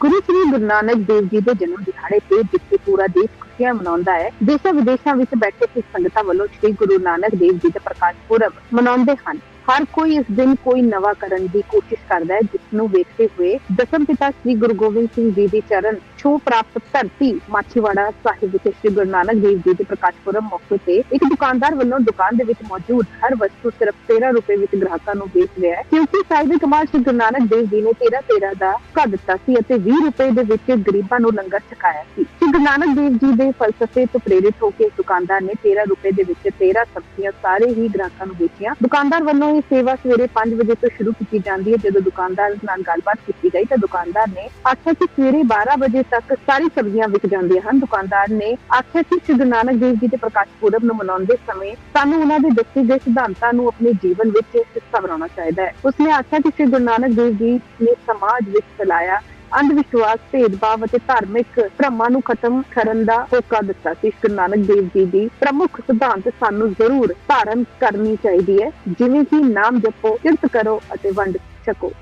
ਗੁਰੂ ਸ੍ਰੀ ਗੁਰੂ ਨਾਨਕ ਦੇਵ ਜੀ ਦੇ ਜਨਮ ਦਿਹਾੜੇ ਤੇ ਜਿੱਥੇ ਪੂਰਾ ਦੇਸ਼ ਖੁਸ਼ੀਆਂ ਮਨਾਉਂਦਾ ਹੈ, ਦੇਸ਼ਾਂ ਵਿਦੇਸ਼ਾਂ ਵਿੱਚ ਬੈਠੇ ਸਿੱਖ ਸੰਗਤਾਂ ਵੱਲੋਂ ਸ੍ਰੀ ਗੁਰੂ ਨਾਨਕ ਦੇਵ ਜੀ ਦਾ ਪ੍ਰਕਾਸ਼ ਪੁਰਬ ਮਨਾਉਂਦੇ ਹਨ। ਹਰ ਕੋਈ ਇਸ ਦਿਨ ਕੋਈ ਨਵਾਂ ਕਰਨ ਦੀ ਕੋਸ਼ਿਸ਼ ਕਰਦਾ ਹੈ, ਜਿਸ ਨੂੰ ਵੇਖਦੇ ਹੋਏ ਦਸਮ ਪਿਤਾ ਸ੍ਰੀ ਗੁਰੂ ਗੋਬਿੰਦ ਸਿੰਘ ਜੀ ਦੀ ਚਰਨ ਛੂਹ ਪ੍ਰਾਪਤ ਧਰਤੀ ਮਾਛੀਵਾੜਾ ਸਾਹਿਬ ਵਿਖੇ ਸ੍ਰੀ ਗੁਰੂ ਨਾਨਕ ਦੇਵ ਜੀ ਦੇ ਪ੍ਰਕਾਸ਼ ਪੁਰਬ ਮੌਕੇ ਤੇ ਇੱਕ ਦੁਕਾਨਦਾਰ ਵੱਲੋਂ ਦੁਕਾਨ ਦੇ ਵਿੱਚ ਮੌਜੂਦ ਹਰ ਵਸਤੂ ਸਿਰਫ 13 ਰੁਪਏ ਵਿੱਚ ਗ੍ਰਾਹਕਾਂ ਨੂੰ ਵੇਚ ਰਿਹਾ ਹੈ। ਕਿਉਂਕਿ ਸਾਹਿਬ ਕਮਾਲ ਸ੍ਰੀ ਗੁਰੂ ਨਾਨਕ ਦੇਵ ਜੀ ਨੇ 13 13 ਦਾ ਘਾ ਦਿੱਤਾ ਸੀ ਅਤੇ 20 ਰੁਪਏ ਦੇ ਵਿੱਚ ਗਰੀਬਾਂ ਨੂੰ ਲੰਗਰ ਛਕਾਇਆ ਸੀ। ਸ੍ਰੀ ਗੁਰੂ ਨਾਨਕ ਦੇਵ ਜੀ ਦੇ ਫਲਸਫੇ ਤੋਂ ਪ੍ਰੇਰਿਤ ਹੋ ਕੇ ਦੁਕਾਨਦਾਰ ਨੇ 13 ਰੁਪਏ ਦੇ ਵਿੱਚ 13 ਸਬਜ਼ੀਆਂ ਸਾਰੇ ਹੀ ਗ੍ਰਾਹਕਾਂ ਨੂੰ ਵੇਚੀਆਂ। ਦੁਕਾਨਦਾਰ ਵੱਲੋਂ ਇਹ ਸੇਵਾ ਸਵੇਰੇ 5 ਵਜੇ ਤੋਂ ਸ਼ੁਰੂ ਕੀਤੀ ਜਾਂਦੀ ਹੈ। ਜਦੋਂ ਦੁਕਾਨਦਾਰ ਨਾਲ ਗੱਲਬਾਤ ਕੀਤੀ ਗਈ ਤਾਂ ਦੁਕਾਨਦਾਰ ਨੇ ਆਖਿਆ ਕਿ ਸਵੇਰੇ 12 ਵਜੇ ਤੱਕ ਸਾਰੀ ਸਬਜ਼ੀਆਂ ਵਿਕ ਜਾਂਦੀਆਂ ਹਨ। ਦੁਕਾਨਦਾਰ ਨੇ ਆਖਿਆ ਕਿ ਸ੍ਰੀ ਗੁਰੂ ਨਾਨਕ ਦੇਵ ਜੀ ਦੇ ਪ੍ਰਕਾਸ਼ ਪੁਰਬ ਨੂੰ ਮਨਾਉਂਦੇ ਸਮੇਂ ਸਾਨੂੰ ਉਹਨਾਂ ਦੇ ਦੱਸੇ ਗਏ ਸਿਧਾਂਤਾਂ ਨੂੰ ਆਪਣੇ ਜੀਵਨ ਵਿੱਚ ਹਿੱਸਾ ਬਣਾਉਣਾ ਚਾਹੀਦਾ ਹੈ। ਉਸਨੇ ਆਖਿਆ ਕਿ ਸ੍ਰੀ ਗੁਰੂ ਨਾਨਕ ਦੇਵ ਜੀ ਨੇ ਸਮਾਜ ਵਿੱਚ ਫੈਲਾਇਆ ਅੰਧ ਵਿਸ਼ਵਾਸ ਭੇਦਭਾਵ ਅਤੇ ਧਾਰਮਿਕ ਭਰਮਾਂ ਨੂੰ ਖਤਮ ਕਰਨ ਦਾ ਹੋਕਾ ਦਿੱਤਾ ਸੀ। ਗੁਰੂ ਨਾਨਕ ਦੇਵ ਜੀ ਦੀ ਪ੍ਰਮੁੱਖ ਸਿਧਾਂਤ ਸਾਨੂੰ ਜ਼ਰੂਰ ਧਾਰਨ ਕਰਨੀ ਚਾਹੀਦੀ ਹੈ, ਜਿਵੇਂ ਕਿ ਨਾਮ ਜਪੋ, ਕਿਰਤ ਕਰੋ ਅਤੇ ਵੰਡ ਛਕੋ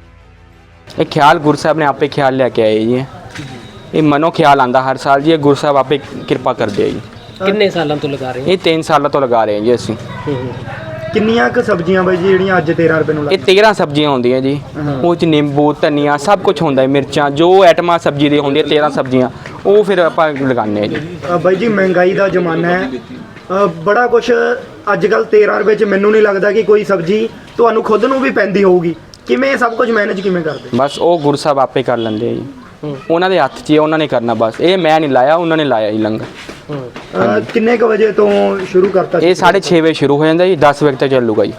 ਇਹ ਖਿਆਲ ਗੁਰੂ ਸਾਹਿਬ ਨੇ ਆਪੇ ਖਿਆਲ ਲੈ ਕੇ ਆਏ ਜੀ। ਇਹ ਮਨੋ ਖਿਆਲ ਆਂਦਾ ਹਰ ਸਾਲ ਜੀ ਇਹ ਗੁਰੂ ਸਾਹਿਬ ਆਪੇ ਕਿਰਪਾ ਕਰਦੇ ਆ ਜੀ। ਕਿੰਨੇ ਸਾਲਾਂ ਤੋਂ ਲਗਾ ਰਹੇ ਹੋ? ਇਹ 3 ਸਾਲਾਂ ਤੋਂ ਲਗਾ ਰਹੇ ਹਾਂ ਜੀ ਅਸੀਂ। ਕਿੰਨੀਆਂ ਕੁ ਸਬਜ਼ੀਆਂ ਬਾਈ ਜੀ ਜਿਹੜੀਆਂ ਅੱਜ 13 ਰੁਪਏ ਨੂੰ ਇਹ 13 ਸਬਜ਼ੀਆਂ ਹੁੰਦੀਆਂ ਜੀ। ਉਹ ਚ ਨਿੰਬੂ ਧਨੀਆ ਸਭ ਕੁਝ ਹੁੰਦਾ ਹੈ ਮਿਰਚਾਂ ਜੋ ਆਈਟਮਾਂ ਸਬਜ਼ੀ ਦੀ ਹੁੰਦੀਆਂ 13 ਸਬਜ਼ੀਆਂ ਉਹ ਫਿਰ ਆਪਾਂ ਲਗਾਉਂਦੇ ਆ ਜੀ। ਅ, ਬਾਈ ਜੀ ਮਹਿੰਗਾਈ ਦਾ ਜ਼ਮਾਨਾ ਹੈ। ਅ, ਬੜਾ ਕੁਝ ਅੱਜ ਕੱਲ 13 ਰੁਪਏ ਚ ਮੈਨੂੰ ਨਹੀਂ ਲੱਗਦਾ ਕਿ ਕੋਈ ਸਬਜ਼ੀ ਤੁਹਾਨੂੰ ਖੁਦ ਨੂੰ ਵੀ ਪੈਂਦੀ ਹੋਊਗੀ। ਕਿਵੇਂ ਇਹ ਸਭ ਕੁਝ ਮੈਨੇਜ ਕਿਵੇਂ ਕਰਦੇ? ਬਸ ਉਹ ਗੁਰੂ ਸਾਹਿਬ ਆਪੇ ਕਰ ਲੈਂਦੇ ਆ ਜੀ। ਉਹਨਾਂ ਦੇ ਹੱਥ 'ਚ ਹੀ ਹੈ, ਉਹਨਾਂ ਨੇ ਕਰਨਾ ਬਸ। ਇਹ ਮੈਂ ਨਹੀਂ ਲਾਇਆ ਉਹਨਾਂ ਨੇ ਲਾਇਆ ਜੀ ਲੰਗਰ। ਕਿੰਨੇ ਕੁ ਵਜੇ ਤੋਂ ਸ਼ੁਰੂ ਕਰਤਾ ਇਹ 6:30 ਵਜੇ ਸ਼ੁਰੂ ਹੋ ਜਾਂਦਾ ਜੀ 10 ਵਜੇ ਤੱਕ ਚੱਲੂਗਾ ਜੀ।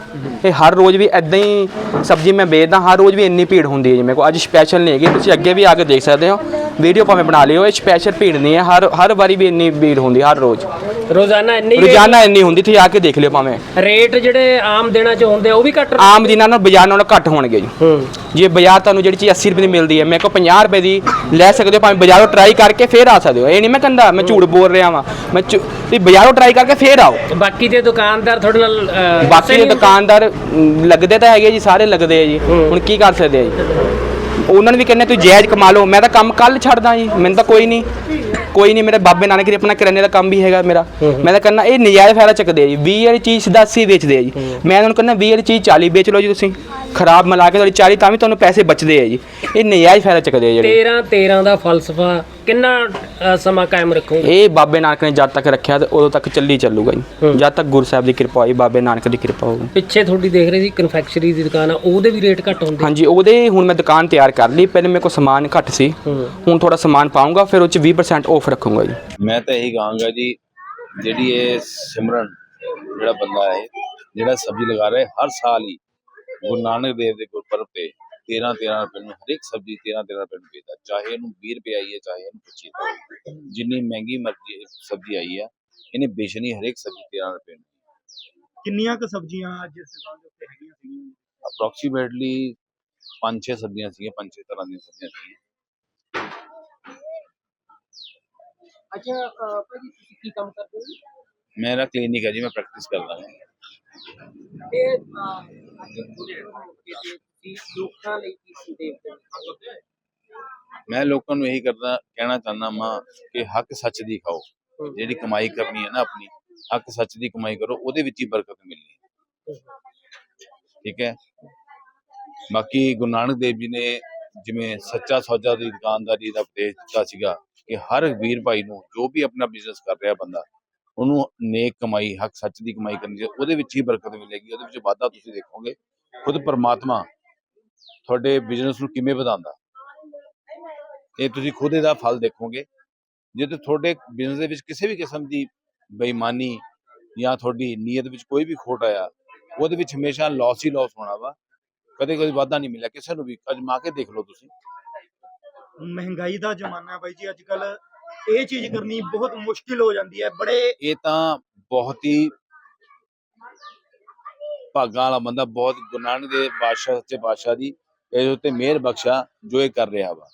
ਇਹ ਹਰ ਰੋਜ਼ ਵੀ ਐਦਾਂ ਹੀ ਸਬਜ਼ੀ ਮੈਂ ਵੇਚਦਾ ਹਰ ਰੋਜ਼ ਵੀ ਇੰਨੀ ਭੀੜ ਹੁੰਦੀ ਹੈ ਜੀ ਮੇਰੇ ਕੋਲ। ਅੱਜ ਸਪੈਸ਼ਲ ਨਹੀਂ ਹੈਗੀ ਤੁਸੀਂ ਅੱਗੇ ਵੀ ਆ ਕੇ ਦੇਖ ਸਕਦੇ ਹੋ। ਵੀਡੀਓ ਭਾਵੇਂ ਬਣਾ ਲਿਓ ਇਹ ਸਪੈਸ਼ਲ ਭੀੜ ਨਹੀਂ ਹੈ ਹਰ ਹਰ ਵਾਰੀ ਵੀ ਇੰਨੀ ਭੀੜ ਹੁੰਦੀ ਹਰ ਰੋਜ਼। ਰੋਜ਼ਾਨਾ ਇੰਨੀ ਰੋਜ਼ਾਨਾ ਇੰਨੀ ਹੁੰਦੀ ਤੁਸੀਂ ਆ ਕੇ ਦੇਖ ਲਿਓ ਭਾਵੇਂ। ਰੇਟ ਜਿਹੜੇ ਆਮ ਦਿਨਾਂ 'ਚ ਹੁੰਦੇ ਆ ਉਹ ਵੀ ਘੱਟ ਆਮ ਦਿਨਾਂ ਨਾਲ ਬਾਜ਼ਾਰ ਨਾਲੋਂ ਘੱਟ ਹੋਣਗੇ ਜੀ। ਹੂੰ। ਜੇ ਬਾਜ਼ਾਰ ਤੁਹਾਨੂੰ ਜਿਹੜੀ ਚੀਜ਼ 80 ਰੁਪਏ ਦੀ ਮਿਲਦੀ ਹੈ ਮੇਰੇ ਕੋਲ 50 ਰੁਪਏ ਦੀ ਲੈ ਸਕਦੇ ਹੋ ਭਾਵੇਂ ਬਾਜ਼ਾਰੋਂ ਟਰਾਈ ਕਰਕੇ ਫੇਰ ਆ ਸਕਦੇ ਹੋ। ਇਹ ਨਹੀਂ ਮੈਂ ਕਹਿੰਦਾ ਮੈਂ ਝੂਠ ਬੋਲ ਰਿਹਾ ਵਾਂ। ਮੈਂ ਝੂ- ਤੁਸੀਂ ਬਾਜ਼ਾਰੋਂ ਟਰਾਈ ਕਰਕੇ ਫੇਰ ਆਓ। ਬਾਕੀ ਦੇ ਦੁਕਾਨਦਾਰ ਤੁਹਾਡੇ ਨਾਲ ਅਹ, ਬਾਕੀ ਦੇ ਨਹੀਂ ਦੁਕਾਨਦਾਰ ਮ, ਲੱਗਦੇ ਤਾਂ ਹੈਗੇ ਜੀ ਸਾਰੇ ਲੱਗਦੇ ਆ ਜੀ। ਹੁਣ ਕੀ ਕਰ ਸਕਦੇ ਆ ਜੀ? ਉਹਨਾਂ ਨੂੰ ਵੀ ਕਹਿੰਦੇ ਤੁਸੀਂ ਜਾਇਜ਼ ਕਮਾ ਲਓ। ਮੈਂ ਤਾਂ ਕੰਮ ਕੱਲ ਛੱਡਦਾ ਜੀ ਮੈਨੂੰ ਤਾਂ ਕੋਈ ਨਹੀਂ। ਕੋਈ ਨਹੀਂ ਮੇਰੇ ਬਾਬੇ ਨਾਨਕ ਦੇ ਆਪਣਾ ਕਰਿਆਨੇ ਦਾ ਕੰਮ ਵੀ ਹੈਗਾ ਮੇਰਾ। ਮੈਂ ਤਾਂ ਕਹਿੰਦਾ ਇਹ ਨਜਾਇਜ਼ ਫਾਇਦਾ ਚੱਕਦੇ ਆ ਜੀ। 20 ਵਾਲੀ ਚੀਜ਼ ਸਿੱਧਾ 80 ਵੇਚਦੇ ਆ ਜੀ। ਮੈਂ ਉਹਨਾਂ ਨੂੰ ਕਹਿੰਦਾ 20 ਵਾਲੀ ਚੀਜ਼ 40 ਵੇਚ ਲਓ ਜੀ ਤੁਸੀਂ। ਖਰਾਬ ਮਿਲਾ ਕੇ ਤੁਹਾਡੀ 40 ਤਾਂ ਵੀ ਤੁਹਾਨੂੰ ਪੈਸੇ ਬਚਦੇ ਆ ਜੀ। ਇਹ ਨਜਾਇਜ਼ ਫਾਇਦਾ ਚੱਕਦੇ ਆ ਜਿਹੜੇ। 13 13 ਦਾ ਫਲਸਫਾ ਕਿੰਨਾ ਸਮਾਂ ਕਾਇਮ ਰੱਖੋਗੇ? ਇਹ ਬਾਬੇ ਨਾਨਕ ਨੇ ਜਦ ਤੱਕ ਰੱਖਿਆ ਤੇ ਉਦੋਂ ਤੱਕ ਚੱਲੀ ਚੱਲੂਗਾ ਜੀ। ਜਦ ਤੱਕ ਗੁਰੂ ਸਾਹਿਬ ਦੀ ਕਿਰਪਾ ਹੋਈ ਬਾਬੇ ਨਾਨਕ ਦੀ ਕਿਰਪਾ ਹੋਊਗੀ। ਪਿੱਛੇ ਤੁਹਾਡੀ ਦੇਖ ਰਹੇ ਸੀ ਕਨਫੈਕਸ਼ਨਰੀ ਦੀ ਦੁਕਾਨ ਆ ਉਹਦੇ ਵੀ ਰੇਟ ਘੱਟ ਹੁੰਦੇ। ਹਾਂਜੀ ਉਹਦੇ ਹੁਣ ਮੈਂ ਦੁਕਾਨ ਤਿਆਰ ਕਰ ਲਈ ਪਹਿਲੇ ਮੇਰੇ ਕੋਲ ਸਮਾਨ ਘੱਟ ਸੀ। ਹੁਣ ਥੋੜਾ ਸਮਾਨ ਪਾਉਂਗਾ ਫਿਰ ਉਹ ਚ 20% ਆਫ ਰੱਖੂੰਗਾ ਜੀ। ਮੈਂ ਤਾਂ ਇਹੀ ਕਹਾਂਗਾ ਜੀ ਜਿਹੜੀ ਇਹ ਸਿਮਰਨ ਜਿਹੜਾ ਬੰਦਾ ਹੈ ਜਿਹੜਾ ਸਬਜ਼ੀ ਲਗਾ ਰਿਹਾ ਹੈ, ਹਰ ਸਾਲ ਹੀ ਗੁਰੂ ਨਾਨਕ ਦੇਵ ਦੇ ਗੁਰਪੁਰਬ ਤੇ 13 13 ਰੁਪਏ ਨੂੰ ਹਰ ਇੱਕ ਸਬਜ਼ੀ 13 13 ਰੁਪਏ ਨੂੰ ਵੇਚਦਾ ਚਾਹੇ ਇਹਨੂੰ 20 ਰੁਪਏ ਆਈ ਹੈ ਚਾਹੇ ਇਹਨੂੰ 25 ਰੁਪਏ ਜਿੰਨੀ ਮਹਿੰਗੀ ਮਰਜ਼ੀ ਸਬਜ਼ੀ ਆਈ ਹੈ ਇਹਨੇ ਵੇਚਣੀ ਹਰ ਇੱਕ ਸਬਜ਼ੀ 13 ਰੁਪਏ ਨੂੰ। ਕਿੰਨੀਆਂ ਕੁ ਸਬਜ਼ੀਆਂ ਅੱਜ ਇਸ ਦੁਕਾਨ ਦੇ ਉੱਤੇ ਹੈਗੀਆਂ ਸੀਗੀਆਂ? ਅਪਰੋਕਸੀਮੇਟਲੀ 5-6 ਸਬਜ਼ੀਆਂ ਸੀਗੀਆਂ 5-6 ਤਰ੍ਹਾਂ ਦੀਆਂ ਸਬਜ਼ੀਆਂ ਸੀਗੀਆਂ। ਅੱਛਾ ਭਾਜੀ ਤੁਸੀਂ ਕੀ ਕੰਮ ਕਰਦੇ ਹੋ? ਮੇਰਾ ਕਲੀਨਿਕ ਹੈ ਜੀ ਮੈਂ ਪ੍ਰੈਕਟਿਸ ਕਰਦਾ ਹਾਂ। ਤੇ ਅੱਜ ਪੂਰੇ ਤੁਸੀਂ ਲੋਕਾਂ ਲਈ ਕੀ ਸੰਦੇਸ਼ ਦੇਣਾ ਮੈਂ ਲੋਕਾਂ ਨੂੰ ਇਹੀ ਕਰਦਾ ਕਹਿਣਾ ਚਾਹੁੰਦਾ ਮਾਂ ਕਿ ਹੱਕ ਸੱਚ ਦੀ ਖਾਓ। ਜਿਹੜੀ ਕਮਾਈ ਕਰਨੀ ਹੈ ਨਾ ਆਪਣੀ ਹੱਕ ਸੱਚ ਦੀ ਕਮਾਈ ਕਰੋ ਉਹਦੇ ਵਿੱਚ ਹੀ ਬਰਕਤ ਮਿਲਣੀ ਹੈ। ਠੀਕ ਹੈ? ਬਾਕੀ ਗੁਰੂ ਨਾਨਕ ਦੇਵ ਜੀ ਨੇ ਜਿਵੇਂ ਸੱਚਾ ਸੌਦਾ ਦੀ ਦੁਕਾਨਦਾਰੀ ਦਾ ਉਪਦੇਸ਼ ਦਿੱਤਾ ਸੀਗਾ ਕਿ ਹਰ ਵੀਰ ਭਾਈ ਨੂੰ ਜੋ ਵੀ ਆਪਣਾ ਬਿਜ਼ਨਸ ਕਰ ਰਿਹਾ ਬੰਦਾ ਉਹਨੂੰ ਨੇਕ ਕਮਾਈ, ਹੱਕ ਸੱਚ ਦੀ ਕਮਾਈ ਕਰਨੀ ਚਾਹੀਦੀ, ਉਹਦੇ ਵਿੱਚ ਹੀ ਬਰਕਤ ਮਿਲੇਗੀ, ਉਹਦੇ ਵਿੱਚ ਵਾਧਾ ਤੁਸੀਂ ਦੇਖੋਗੇ। ਖੁਦ ਪਰਮਾਤਮਾ ਤੁਹਾਡੇ ਬਿਜ਼ਨਸ ਨੂੰ ਕਿਵੇਂ ਵਧਾਉਂਦਾ। ਇਹ ਤੁਸੀਂ ਖੁਦ ਇਹਦਾ ਫਲ ਦੇਖੋਗੇ। ਜੇ ਤੇ ਤੁਹਾਡੇ ਬਿਜ਼ਨਸ ਦੇ ਵਿੱਚ ਕਿਸੇ ਵੀ ਕਿਸਮ ਦੀ ਬੇਈਮਾਨੀ ਜਾਂ ਤੁਹਾਡੀ ਨੀਅਤ ਵਿੱਚ ਕੋਈ ਵੀ ਖੋਟ ਆਇਆ, ਉਹਦੇ ਵਿੱਚ ਹਮੇਸ਼ਾ ਲਾਸ ਹੀ ਲਾਸ ਹੋਣਾ ਵਾ। ਕਦੇ ਕਦੇ ਵਾਧਾ ਨਹੀਂ ਮਿਲਿਆ, ਕਿਸੇ ਨੂੰ ਵੀ। ਅਜਮਾ ਕੇ ਦੇਖ ਲਓ ਤੁਸੀਂ। ਮਹਿੰਗਾਈ ਦਾ ਜ਼ਮਾਨਾ ਹੈ ਬਾਈ ਜੀ ਅੱਜ ਕੱਲ ਇਹ ਚੀਜ਼ ਕਰਨੀ ਬਹੁਤ ਮੁਸ਼ਕਿਲ ਹੋ ਜਾਂਦੀ ਹੈ, ਬੜੇ ਇਹ ਤਾਂ ਬਹੁਤ ਹੀ ਭਾਗਾਂ ਵਾਲਾ ਬੰਦਾ, ਬਹੁਤ ਗੁਰੂ ਦੇ ਬਾਦਸ਼ਾਹ, ਸੱਚੇ ਬਾਦਸ਼ਾਹ ਦੀ ਇਹਦੇ ਉੱਤੇ ਮਿਹਰ ਬਖਸ਼ਾ ਜੋ ਇਹ ਕਰ ਰਿਹਾ ਵਾ।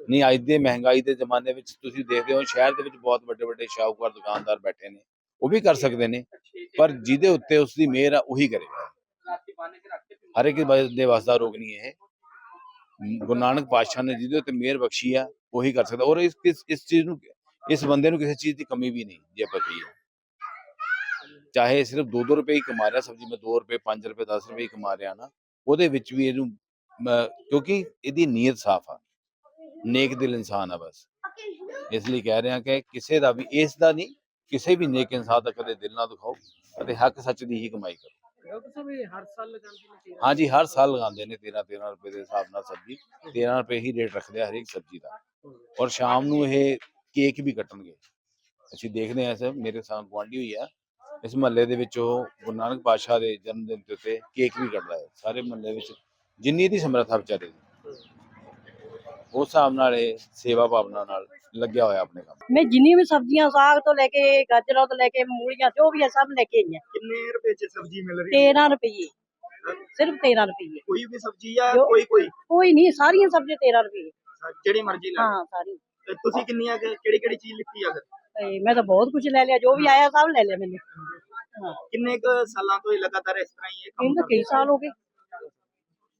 ਨਹੀਂ, ਅੱਜ ਦੇ ਮਹਿੰਗਾਈ ਦੇ ਜ਼ਮਾਨੇ ਵਿੱਚ ਤੁਸੀਂ ਦੇਖਦੇ ਹੋ, ਸ਼ਹਿਰ ਦੇ ਵਿੱਚ ਬਹੁਤ ਵੱਡੇ ਵੱਡੇ ਸ਼ਾਹੂਕਾਰ ਦੁਕਾਨਦਾਰ ਬੈਠੇ ਨੇ, ਉਹ ਵੀ ਕਰ ਸਕਦੇ ਨੇ, ਪਰ ਜਿਹਦੇ ਉੱਤੇ ਉਸ ਦੀ ਮਿਹਰ ਆ, ਉਹੀ ਕਰੇਗਾ। ਹਰ ਇੱਕ ਦੇ ਵਸ ਰੋਗ ਨਹੀਂ ਇਹ। ਗੁਰੂ ਨਾਨਕ ਪਾਤਸ਼ਾਹ ਨੇ ਜਿਹਦੇ ਉੱਤੇ ਮਿਹਰ ਬਖਸ਼ੀ ਆ, ਉਹੀ ਕਰ ਸਕਦਾ। ਔਰ ਇਸ ਇਸ ਚੀਜ਼ ਨੂੰ, ਇਸ ਬੰਦੇ ਨੂੰ ਕਿਸੇ ਚੀਜ਼ ਦੀ ਕਮੀ ਵੀ ਨਹੀਂ, ਜੇ ਆਪਾਂ ਕਹੀਏ। ਚਾਹੇ ਸਿਰਫ 2-2 ਰੁਪਏ ਹੀ ਕਮਾ ਰਿਹਾ, ਸਬਜ਼ੀ ਮੈਂ 2 ਰੁਪਏ 5 ਰੁਪਏ 10 ਰੁਪਏ ਹੀ ਕਮਾ ਰਿਹਾ ਨਾ, ਉਹਦੇ ਵਿੱਚ ਵੀ ਇਹਨੂੰ ਕਿਉਂਕਿ ਇਹਦੀ ਨੀਅਤ ਸਾਫ਼ ਆ। ਨੇਕ ਦਿਲ ਇਨਸਾਨ ਆ ਬਸ। ਇਸ ਲਈ ਕਹਿ ਰਿਹਾ ਕਿ ਕਿਸੇ ਦਾ ਵੀ, ਇਸ ਦਾ ਨਹੀਂ, ਕਿਸੇ ਵੀ ਨੇਕ ਇਨਸਾਨ ਦਾ ਕਦੇ ਦਿਲ ਨਾ ਦਿਖਾਓ ਅਤੇ ਹੱਕ ਸੱਚ ਦੀ ਹੀ ਕਮਾਈ ਕਰੋ। ਡਾਕਟਰ ਸਾਹਿਬ ਇਹ ਹਰ ਸਾਲ ਲਗਾਉਂਦੇ ਨੇ ਤੇਰਾਂ ਹਾਂਜੀ ਹਰ ਸਾਲ ਲਗਾਉਂਦੇ ਨੇ 13 13 ਰੁਪਏ ਦੇ ਹਿਸਾਬ ਨਾਲ ਸਬਜ਼ੀ। 13 ਰੁਪਏ ਹੀ ਰੇਟ ਰੱਖਦੇ ਆ ਹਰੇਕ ਸਬਜ਼ੀ ਦਾ। ਔਰ ਸ਼ਾਮ ਨੂੰ ਇਹ ਕੇਕ ਵੀ ਕੱਟਣਗੇ। ਅਸੀਂ ਦੇਖਦੇ ਹਾਂ ਸਰ ਮੇਰੇ ਸਾਹ ਗੁਆਂਢੀ ਹੋਈ ਆ। ਇਸ ਮਹੱਲੇ ਦੇ ਵਿੱਚ ਉਹ ਗੁਰੂ ਨਾਨਕ ਪਾਤਸ਼ਾਹ ਦੇ ਜਨਮ ਦਿਨ ਦੇ ਉੱਤੇ ਕੇਕ ਵੀ ਕੱਟਦਾ ਹੈ। ਸਾਰੇ ਮਹੱਲੇ ਵਿੱਚ ਜਿੰਨੀ ਦੀ ਸਮਰੱਥਾ ਵਿਚਾਰੇ ਦੀ। ਉਸ ਹਿਸਾਬ ਨਾਲ ਇਹ ਸੇਵਾ ਭਾਵਨਾ ਨਾਲ ਲੱਗਿਆ ਹੋਇਆ ਆਪਣੇ ਕੰਮ ਮੈਂ ਜਿੰਨੀ ਵੀ ਸਬਜ਼ੀਆਂ ਸਾਗ ਤੋਂ ਲੈ ਕੇ ਗਾਜਰਾਂ ਤੋਂ ਲੈ ਕੇ ਮੂਲੀਆਂ ਜੋ ਵੀ ਹੈ ਸਭ ਲੈ ਕੇ ਆਈ ਹਾਂ ਕਿੰਨੇ ਰੁਪਏ ਚ ਸਬਜ਼ੀ ਮਿਲ ਰਹੀ ਹੈ? 13 ਰੁਪਏ ਸਿਰਫ 13 ਰੁਪਏ ਕੋਈ ਵੀ ਸਬਜ਼ੀ ਜੋ- ਕੋਈ ਕੋਈ? ਕੋਈ ਨਹੀਂ ਸਾਰੀਆਂ ਸਬਜ਼ੀਆਂ 13 ਰੁਪਏ ਜਿਹੜੀ ਮਰਜ਼ੀ ਲੈ। ਹਾਂ ਸਾਰੀ। ਤੇ ਤੁਸੀਂ ਕਿੰਨੀਆਂ ਕਿਹੜੀ ਕਿਹੜੀ ਚੀਜ਼ ਲਿੱਤੀ ਆ ਫਿਰ? ਮੈਂ ਤਾਂ ਬਹੁਤ ਕੁਝ ਲੈ ਲਿਆ ਜੋ ਵੀ ਆਇਆ ਸਭ ਲੈ ਲਿਆ ਹਾਂ। ਕਿੰਨੇ ਕੁ ਸਾਲਾਂ ਤੋਂ ਇਹ ਲਗਾਤਾਰ ਇਸ ਤਰ੍ਹਾਂ ਹੀ ਇਹ ਕੰਮ ਕਈ ਸਾਲ ਹੋ ਗਏ।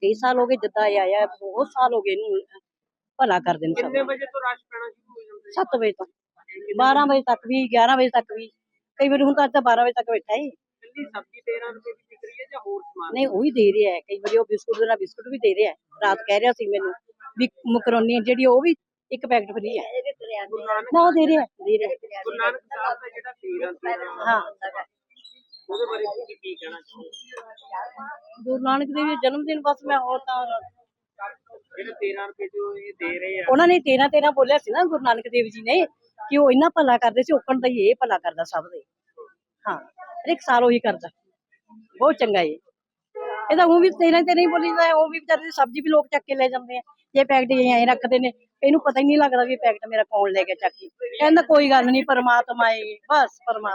ਕਈ ਸਾਲ ਹੋ ਗਏ ਜਿੱਦਾਂ ਇਹ ਆਇਆ ਬਹੁਤ ਸਾਲ ਹੋ ਗਏ ਇਹਨੂੰ ਭਲਾ ਕਰਦੇ ਨੇ ਕਿੰਨੇ ਵਜੇ ਤੋਂ ਰਸ਼ ਪੈਣਾ 7 ਵਜੇ ਤੱਕ 12 ਵਜੇ ਤੱਕ ਵੀ 11 ਵਜੇ ਤੱਕ ਵੀ। ਕਈ ਵਾਰੀ ਹੁਣ ਤਾਂ ਅੱਜ ਤਾਂ 12 ਵਜੇ ਤੱਕ ਬੈਠਾ ਹੈ ਕੱਲੀ ਸਬਜ਼ੀ 13 ਰੁਪਏ ਦੀ ਵਿਕ ਰਹੀ ਹੈ ਜਾਂ ਹੋਰ ਸਮਾਨ? ਨਹੀਂ ਉਹ ਵੀ ਦੇ ਰਿਹਾ ਹੈ। ਕਈ ਵਾਰੀ ਉਹ ਬਿਸਕੁਟ ਦੇ ਨਾਲ ਬਿਸਕੁਟ ਵੀ ਦੇ ਰਿਹਾ ਹੈ। ਰਾਤ ਕਹਿ ਰਿਹਾ ਸੀ ਮੈਨੂੰ ਵੀ ਮਕਰੋਨੀ ਜਿਹੜੀ ਉਹ ਵੀ ਇੱਕ ਪੈਕਟ ਫਰੀ ਹੈ। ਨਾ ਉਹ ਦੇ ਰਿਹਾ ਹੈ, ਦੇ ਰਿਹਾ ਹੈ। ਗੁਰੂ ਨਾਨਕ ਸਾਹਿਬ ਦਾ ਜਿਹੜਾ 13 13 ਹਾਂ ਉਹਦੇ ਬਾਰੇ ਤੁਸੀਂ ਕੀ ਕਹਿਣਾ ਚਾਹੋਗੇ? ਗੁਰੂ ਨਾਨਕ ਦੇਵ ਜੀ ਦਾ ਜਨਮ ਦਿਨ ਬਸ ਮੈਂ ਹੋਰ ਤਾਂ ਉਹਨਾਂ ਨੇ 13 13 ਬੋਲਿਆ ਸੀ ਨਾ ਗੁਰੂ ਨਾਨਕ ਦੇਵ ਜੀ ਨੇ ਕਿ ਉਹ ਇੰਨਾ ਭਲਾ ਕਰਦੇ ਸੀ ਉਕਣ ਦਾ ਇਹ ਭਲਾ ਕਰਦਾ ਸਭ ਦੇ। ਹਾਂ ਇੱਕ ਸਾਲ ਉਹੀ ਕਰਦਾ। ਬਹੁਤ ਚੰਗਾ ਇਹ। ਇਹਦਾ ਉਹ ਵੀ 13 ਤੇ ਨਹੀਂ ਬੋਲੀਦਾ ਉਹ ਵੀ ਵਿਚਾਰੇ ਸਬਜ਼ੀ ਵੀ ਲੋਕ ਚੱਕ ਕੇ ਲੈ ਜਾਂਦੇ ਆ। ਜੇ ਪੈਕਟ ਐਂ ਰੱਖਦੇ ਨੇ, ਇਹਨੂੰ ਪਤਾ ਹੀ ਨਹੀਂ ਲੱਗਦਾ ਵੀ ਪੈਕਟ ਮੇਰਾ ਕੌਣ ਲੈ ਕੇ ਚੱਕ ਕੇ। ਕਹਿੰਦਾ ਕੋਈ ਗੱਲ ਨਹੀਂ ਪਰਮਾਤਮਾ ਏ ਬਸ ਪਰਮਾਤਮਾ।